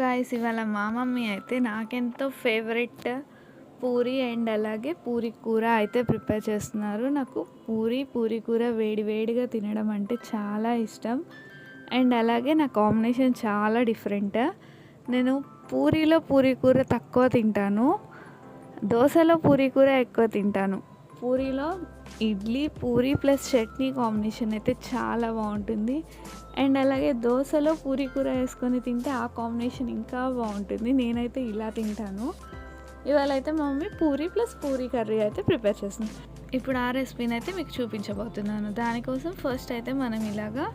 Guys ఇవాళ మా mummy అయితే నాకెంతో ఫేవరెట్ పూరి అండ్ అలాగే పూరి కూర అయితే ప్రిపేర్ చేస్తున్నారు. నాకు పూరి పూరి కూర వేడి వేడిగా తినడం అంటే చాలా ఇష్టం. అండ్ అలాగే నా కాంబినేషన్ చాలా డిఫరెంట్ నేను పూరిలో పూరి కూర తక్కువ తింటాను. దోశలో పూరి కూర ఎక్కువ తింటాను. పూరిలో ఇడ్లీ పూరి ప్లస్ చట్నీ కాంబినేషన్ అయితే చాలా బాగుంటుంది. అండ్ అలాగే దోశలో పూరి కూర వేసుకొని తింటే ఆ కాంబినేషన్ ఇంకా బాగుంటుంది. నేనైతే ఇలా తింటాను. ఇవాళ అయితే మా mummy puri plus puri curry అయితే ప్రిపేర్ చేస్తుంది ఇప్పుడు ఆ రెసిపీని అయితే మీకు చూపించబోతున్నాను. దానికోసం ఫస్ట్ అయితే మనం ఇలాగా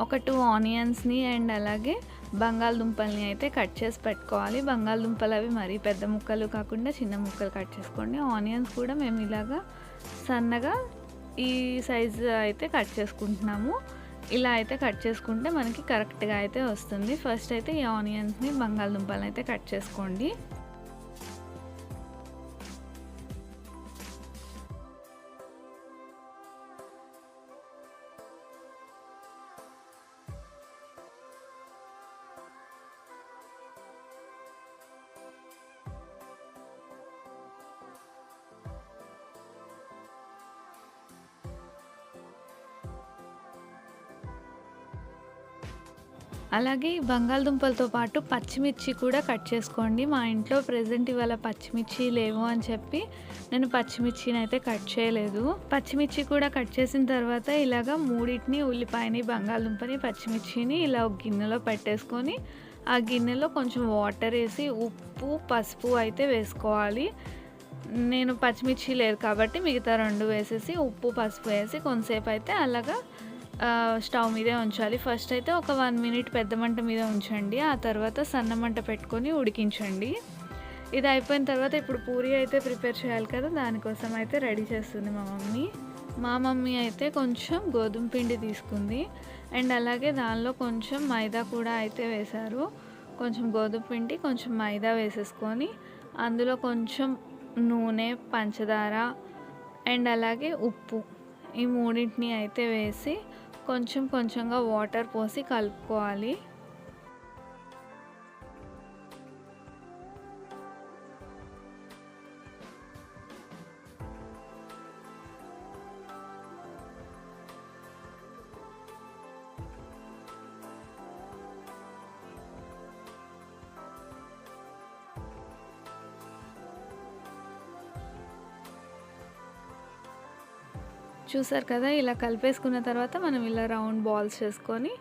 ఒక టూ ఆనియన్స్ని అండ్ అలాగే బంగాళదుంపల్ని అయితే కట్ చేసి పెట్టుకోవాలి. బంగాళదుంపలు అవి మరీ పెద్ద ముక్కలు కాకుండా చిన్న ముక్కలు కట్ చేసుకోండి. ఆనియన్స్ కూడా మేము ఇలాగా సన్నగా ఈ సైజు అయితే కట్ చేసుకుంటున్నాము. ఇలా అయితే కట్ చేసుకుంటే మనకి కరెక్ట్గా అయితే వస్తుంది. ఫస్ట్ అయితే ఈ ఆనియన్స్ని బంగాళదుంపలను అయితే కట్ చేసుకోండి. అలాగే ఈ బంగాళదుంపలతో పాటు పచ్చిమిర్చి కూడా కట్ చేసుకోండి. మా ఇంట్లో ప్రజెంట్ ఇవాళ పచ్చిమిర్చి లేవు అని చెప్పి నేను పచ్చిమిర్చిని అయితే కట్ చేయలేదు. పచ్చిమిర్చి కూడా కట్ చేసిన తర్వాత ఇలాగ మూడింటిని ఉల్లిపాయని బంగాళదుంపని పచ్చిమిర్చిని ఇలా ఒక గిన్నెలో పెట్టేసుకొని ఆ గిన్నెలో కొంచెం వాటర్ వేసి ఉప్పు పసుపు అయితే వేసుకోవాలి. నేను పచ్చిమిర్చి లేదు కాబట్టి మిగతా రెండు వేసేసి ఉప్పు పసుపు వేసి కొంతసేపు అయితే అలాగా స్టవ్ మీదే ఉంచాలి. ఫస్ట్ అయితే ఒక వన్ మినిట్ పెద్ద మంట మీద ఉంచండి. ఆ తర్వాత సన్న మంట పెట్టుకొని ఉడికించండి. ఇది అయిపోయిన తర్వాత ఇప్పుడు పూరి అయితే ప్రిపేర్ చేయాలి కదా దానికోసం అయితే రెడీ చేస్తుంది మా మమ్మీ. మా మమ్మీ అయితే కొంచెం గోధుమ పిండి తీసుకుంది. అండ్ అలాగే దానిలో కొంచెం మైదా కూడా అయితే వేశారు. కొంచెం గోధుమ పిండి కొంచెం మైదా వేసేసుకొని అందులో కొంచెం నూనె పంచదార అండ్ అలాగే ఉప్పు ఈ మూడింటిని అయితే వేసి కొంచెం కొంచెంగా వాటర్ పోసి కలుపుకోవాలి. చూసారు కదా ఇలా కలిపేసుకున్న తర్వాత మనం ఇలా రౌండ్ బాల్స్ చేసుకొని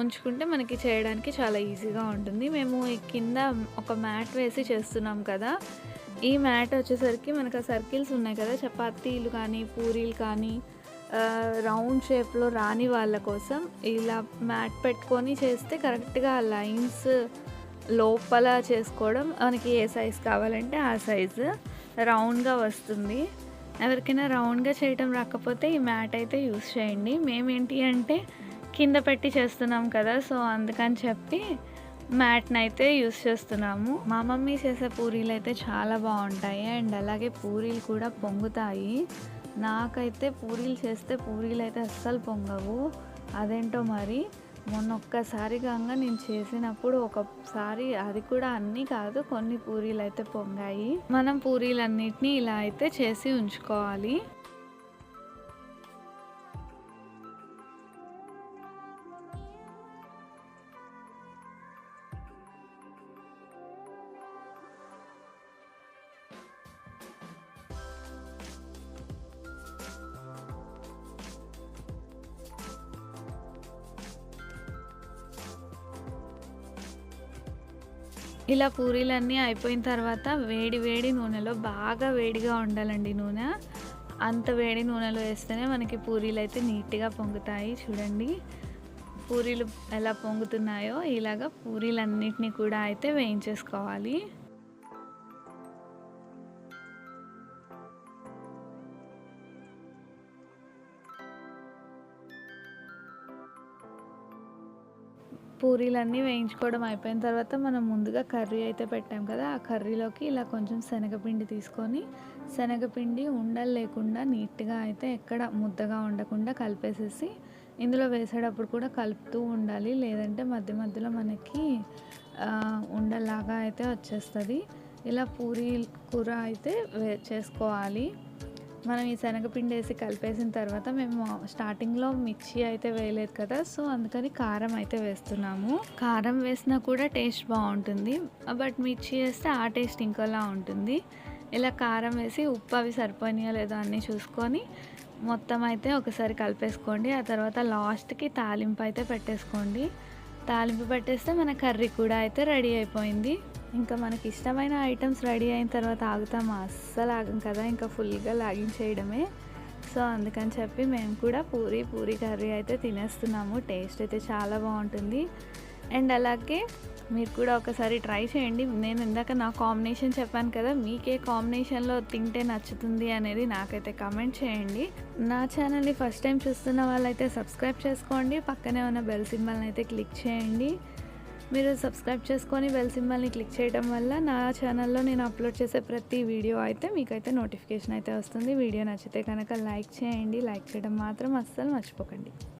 ఉంచుకుంటే మనకి చేయడానికి చాలా ఈజీగా ఉంటుంది. మేము ఈ కింద ఒక మ్యాట్ వేసి చేస్తున్నాం కదా ఈ మ్యాట్ వచ్చేసరికి మనకు ఆ సర్కిల్స్ ఉన్నాయి కదా చపాతీలు కానీ పూరీలు కానీ రౌండ్ షేప్లో రాని వాళ్ళ కోసం ఇలా మ్యాట్ పెట్టుకొని చేస్తే కరెక్ట్గా ఆ లైన్స్ లోపల చేసుకోవడం మనకి ఏ సైజ్ కావాలంటే ఆ సైజు రౌండ్గా వస్తుంది. ఎవరికైనా రౌండ్గా చేయటం రాకపోతే ఈ మ్యాట్ అయితే యూస్ చేయండి. మేమేంటి అంటే కింద పెట్టి చేస్తున్నాం కదా సో అందుకని చెప్పి మ్యాట్ని అయితే యూస్ చేస్తున్నాము. మా మమ్మీ చేసే పూరీలు అయితే చాలా బాగుంటాయి. అండ్ అలాగే పూరీలు కూడా పొంగుతాయి. నాకైతే పూరీలు చేస్తే పూరీలు అయితే అస్సలు పొంగవు. అదేంటో మరి? మొన్న ఒక్కసారి నేను చేసినప్పుడు ఒకసారి అది కూడా అన్నీ కాదు కొన్ని పూరీలు అయితే పొంగాయి. మనం పూరీలన్నిటినీ ఇలా అయితే చేసి ఉంచుకోవాలి. ఇలా పూరీలన్నీ అయిపోయిన తర్వాత వేడి వేడి నూనెలో బాగా వేడిగా ఉండాలండి నూనె. అంత వేడి నూనెలో వేస్తేనే మనకి పూరీలు అయితే నీట్గా పొంగుతాయి. చూడండి. పూరీలు ఎలా పొంగుతున్నాయో ఇలాగా పూరీలన్నిటినీ కూడా అయితే వేయించేసుకోవాలి. పూరీలన్నీ వేయించుకోవడం అయిపోయిన తర్వాత మనం ముందుగా కర్రీ అయితే పెట్టాం కదా ఆ కర్రీలోకి ఇలా కొంచెం శనగపిండి తీసుకొని శనగపిండి ఉండలు లేకుండా నీట్గా అయితే ఎక్కడ ముద్దగా ఉండకుండా కలిపేసేసి ఇందులో వేసేటప్పుడు కూడా కలుపుతూ ఉండాలి. లేదంటే మధ్య మధ్యలో మనకి ఉండలాగా అయితే వచ్చేస్తుంది. ఇలా పూరీ కూర అయితే వే చేసుకోవాలి. మనం ఈ శనగపిండి వేసి కలిపేసిన తర్వాత మేము స్టార్టింగ్లో మిర్చి అయితే వేయలేదు కదా సో అందుకని కారం అయితే వేస్తున్నాము. కారం వేసినా కూడా టేస్ట్ బాగుంటుంది. బట్ మిర్చి వేస్తే ఆ టేస్ట్ ఇంకోలా ఉంటుంది. ఇలా కారం వేసి ఉప్పు అవి సరిపోయినాయో లేదో అన్నీ చూసుకొని మొత్తం అయితే ఒకసారి కలిపేసుకోండి. ఆ తర్వాత లాస్ట్కి తాలింపు అయితే పెట్టేసుకోండి. తాలింపు పెట్టేస్తే మన కర్రీ కూడా అయితే రెడీ అయిపోయింది. ఇంకా మనకి ఇష్టమైన ఐటమ్స్ రెడీ అయిన తర్వాత ఆగుతాము అస్సలు ఆగం కదా ఇంకా ఫుల్గా లాగించేయడమే సో అందుకని చెప్పి మేము కూడా పూరి పూరి కర్రీ అయితే తినేస్తున్నాము. టేస్ట్ అయితే చాలా బాగుంటుంది. అండ్ అలాగే మీరు కూడా ఒకసారి ట్రై చేయండి. నేను ఇందాక నా కాంబినేషన్ చెప్పాను కదా మీకే కాంబినేషన్లో తింటే నచ్చుతుంది అనేది నాకైతే కమెంట్ చేయండి. నా ఛానల్ని ఫస్ట్ టైం చూస్తున్న వాళ్ళైతే సబ్స్క్రైబ్ చేసుకోండి. పక్కనే ఉన్న బెల్ సింబల్ని అయితే క్లిక్ చేయండి. మీరు సబ్స్క్రైబ్ చేసుకొని బెల్ సింబల్ని క్లిక్ చేయడం వల్ల నా ఛానల్లో నేను అప్లోడ్ చేసే ప్రతి వీడియో అయితే మీకైతే నోటిఫికేషన్ అయితే వస్తుంది. వీడియో నచ్చితే కనుక లైక్ చేయండి. లైక్ చేయడం మాత్రం అస్సలు మర్చిపోకండి.